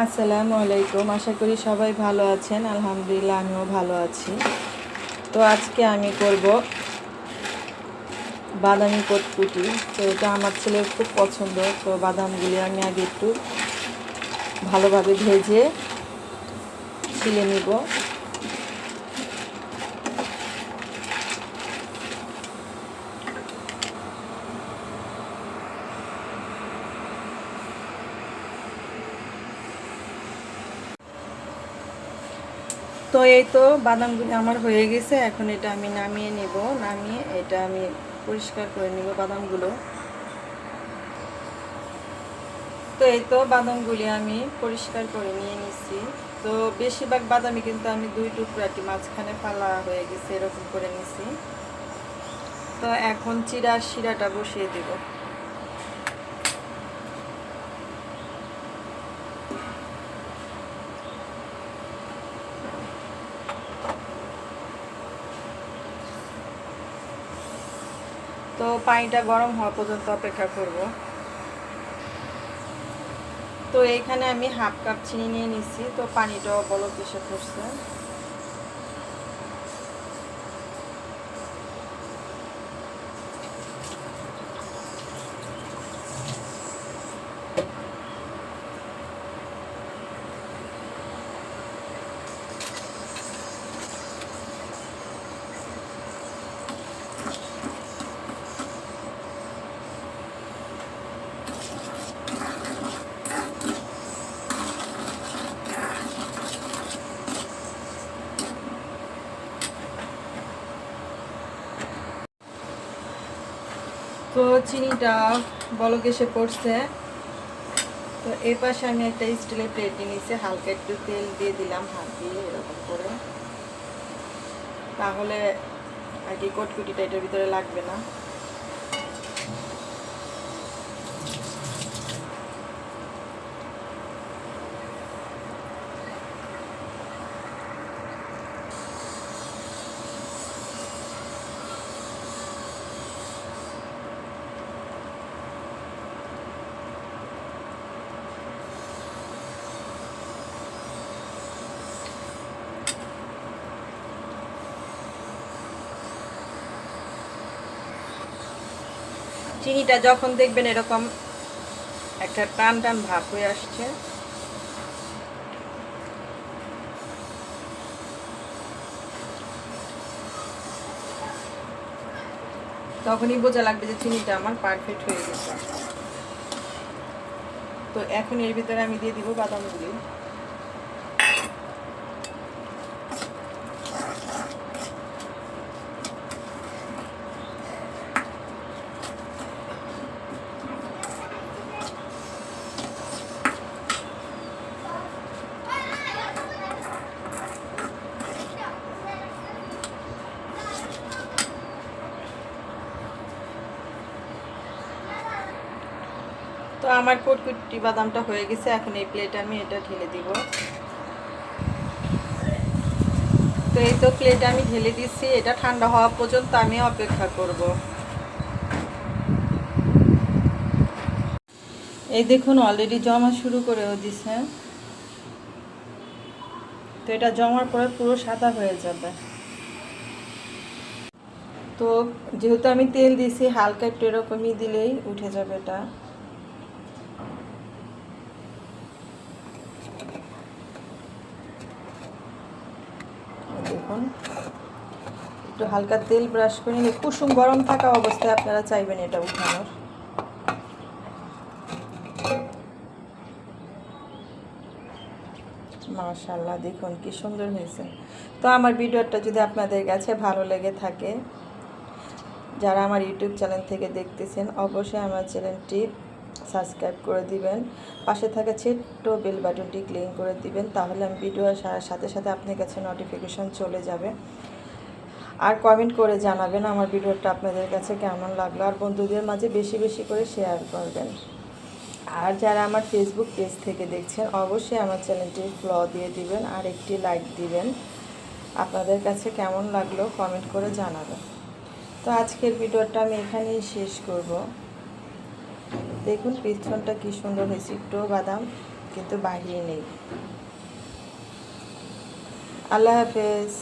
আসসালামু আলাইকুম। আশা করি সবাই ভালো আছেন। আলহামদুলিল্লাহ, আমিও ভালো আছি। তো আজকে আমি করব বাদামি কটকুটি। তো এটা আমার ছেলের খুব পছন্দ। তো বাদামগুলি আমি আগে একটু ভালোভাবে ভেজে ছিলে নিব। তো এই তো বাদামগুলি আমার হয়ে গেছে, এখন এটা আমি নামিয়ে নেব। নামিয়ে এটা আমি পরিষ্কার করে নেব বাদামগুলো। তো এই তো বাদামগুলি আমি পরিষ্কার করে নিয়ে নিছি তো বেশিরভাগ বাদামি কিন্তু আমি দুই টুকরাটি মাঝখানে ফালা হয়ে গেছে, এরকম করে নিছি তো এখন চিরা শিরাটা বসিয়ে দেবো। তো পানিটা গরম হওয়া পর্যন্ত অপেক্ষা করব। তো এইখানে আমি হাফ কাপ চিনি নিয়ে নিচ্ছি তো পানিটাও বলক এসে পড়ছে। তো চিনিটা বলক এসে পড়ছে। তো এর পাশে আমি একটা স্টিলের প্লেট নিয়েছি, হালকা একটু তেল দিয়ে দিলাম, হাত দিয়ে এরকম করে। তাহলে আর কি কটকুটিটা এটার ভিতরে লাগবে না। চিনিটা যখন দেখবেন এরকম একটা টান টান ভাব হয়ে আসছে। তখনই বোঝা লাগবে যে চিনিটা আমার পারফেক্ট হয়ে গেছে। তো এখন এর ভিতরে আমি দিয়ে দিব বাদামগুলি তো আমার কটকুটি বাদামটা হয়ে গেছে, এখন এই প্লেটে আমি এটা ঢেলে দিব। তো এই তো প্লেটে আমি ঢেলে দিচ্ছি, এটা ঠান্ডা হওয়া পর্যন্ত আমি অপেক্ষা করব। এই দেখুন অলরেডি জমা শুরু করেও দিছে। তো এটা জমার পরে পুরো সাদা হয়ে যাবে। তো যেহেতু আমি তেল দিয়েছি, হালকা একটু এরকমই দিলেই উঠে যাবে এটা। দেখুন। একটু হালকা তেল ব্রাশ করে নিলে, কুসুম গরম থাকা অবস্থায় আপনারা চাইবেন এটা উঠানোর। মাশাল্লাহ দেখুন কি সুন্দর হয়েছে। তো আমার ভিডিওটা যদি আপনাদের কাছে ভালো লেগে থাকে, যারা আমার ইউটিউব চ্যানেল থেকে দেখতেছেন, অবশ্যই আমার চ্যানেলটি সাবস্ক্রাইব করে দিবেন। পাশে থাকা ছোট্ট বেল বাটনটি ক্লিক করে দিবেন, তাহলে আমি ভিডিও সাথে সাথে আপনার কাছে নোটিফিকেশন চলে যাবে। আর কমেন্ট করে জানাবেন আমার ভিডিওটা আপনাদের কাছে কেমন লাগল। আর বন্ধুদের মাঝে বেশি বেশি করে শেয়ার করবেন। আর যারা আমার ফেসবুক পেজ থেকে দেখছেন, অবশ্যই আমার চ্যানেলটি ফলো দিয়ে দিবেন আর একটি লাইক দিবেন। আপনাদের কাছে কেমন লাগল কমেন্ট করে জানাবেন। তো আজকের ভিডিওটা আমি এখানেই শেষ করব। দেখুন পিছনটা কি সুন্দর হয়েছে। একটু বাদাম কিন্তু বাড়িয়ে নেই। আল্লাহ হাফেজ।